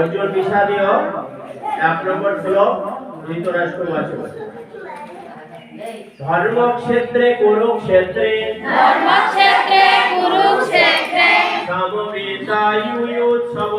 অর্জুন বিষাদীয় এক নম্বর শ্লোক ধৃতরাষ্ট্র বাচক ধর্মক্ষেত্রে কুরুক্ষেত্রে। ধর্মক্ষেত্রে কুরুক্ষেত্রে। সমবেতায়ুৎসব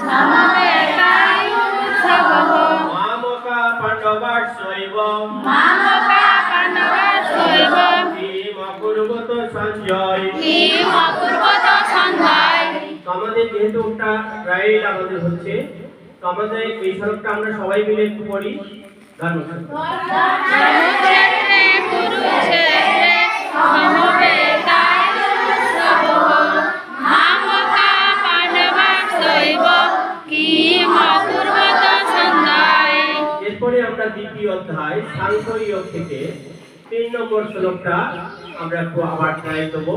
সমবেতায়ুৎসবঃ মামকা পাণ্ডবাশ্বৈব মামকা পাণ্ডবাশ্বৈব কিমকুর্বত সঞ্জয় কিম অপূর্বত সন্ধ্যায় তো আমাদের যেহেতু একটা রাইড আমাদের হচ্ছে, তো আমাদের এই শ্লোকটা আমরা সবাই মিলে একটু সন্ধ্যায় এরপরে আমরা দ্বিতীয় অধ্যায় সাংখ্য থেকে তিন নম্বর শ্লোকটা আমরা একটু আবার ট্রাই দেবো।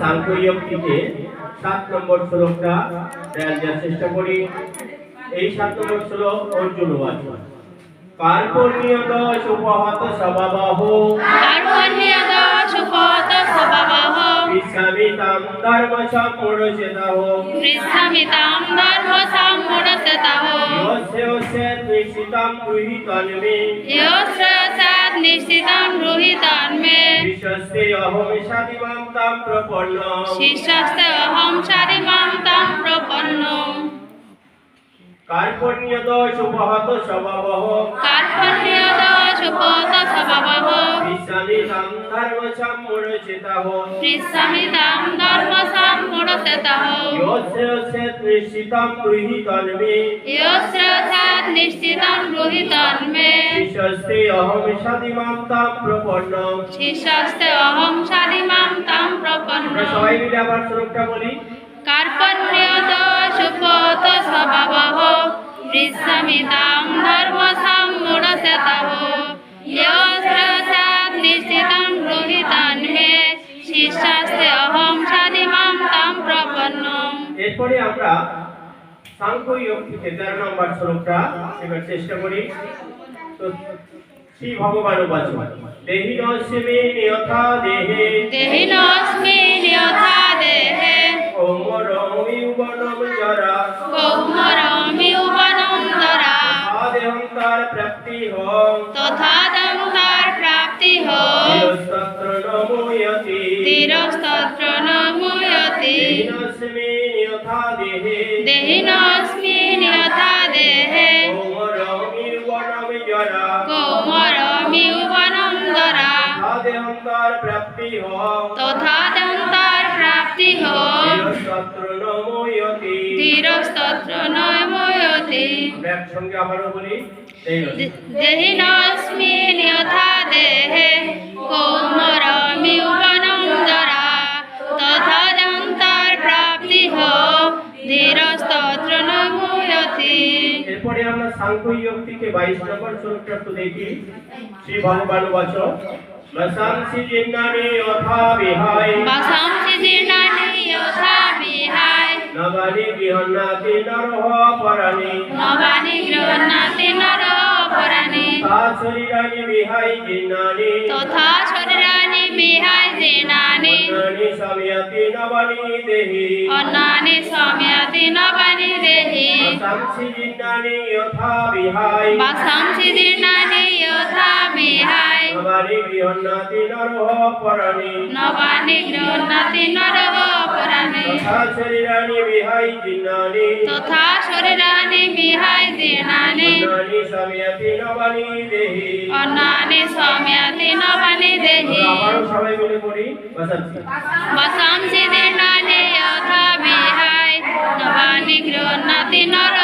সালকৈয়ম থেকে সাত নম্বর শ্লোকটা দেওয়ার চেষ্টা করি। এই সাত নম্বর শ্লোক অর্জুন আছে কার্পণ্যদ সুপহত শীর্ষস্তে অহং কার্পণ্যদ শুভহত স্বভাবহ কার্পণ্যদ शुपोतसवः त्रिसमितं धर्मसम्मुडसतः योऽस्रथात् निश्चितं কার্পণ্যত সুপত এরপরে আমরা সাংখ্য যোগ থেকে তেরো নম্বর শ্লোকটা এবার চেষ্টা করি। তো শ্রী ভগবান উপাচ দেহি নস্মে নিয়থা দেহে। দেহি দেহিনস্মিন যথা দেহে। ওমরমি বনম জরা কৌমরমিউ বনন্দরা আদেহং তার প্রাপ্তি হং। তথা দন্তার প্রাপ্তি হয় নিরস্তত্র নময়তি তিরস্তত্র নময়তি তথা দন্তার প্রাপ্তি নময়তি আমরা একসঙ্গে আবারও বলি দেহি নস্মে। দেহিনস্মিন এরপরে আমরা সাংখ্য যোগ থেকে বাইশ নম্বর শ্লোকটা একটু দেখি। শ্রী ভগবান বচন বসাংসি জিন্নানি অথা বিহাই বাসাংসি জীর্ণানি যথা বিহায়। নবানি গৃহন্নাতি নরহ পরানি নবানি গৃহণাতি নর পরাণি। তা শরীরানি বিহাই জিন্নানি। তথা দেহি। অন্নানি সম্যাতি নবানি দেহি। বসাংসি জিন্নানি অথা বিহাই। বাসাংসি জীর্ণানি যথা যথা বিহায় নবানি গৃহন্নাতি নরহ পরাণি। নবানি গৃহনাতি নরহ পরাণে। তথা শরীরাণি বিহাই জিন্নানি। তথা শরীরানি বিহায় দীর্ণানি অন্নানি সামিয়াতি নবানি দেহি। অন্নানি সৌম্যাতি মিলে পড়ি? বাসামসি বাসামসি দীর্ণানি যথা বিহাই নবানি গৃহনাতি নর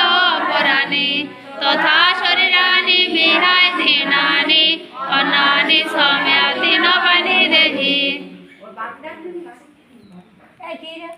পরাণে তথা শরীরানি বিহাই দীর্ণানি অনানি সময়াতি নবানি দেহি। এই কি রে?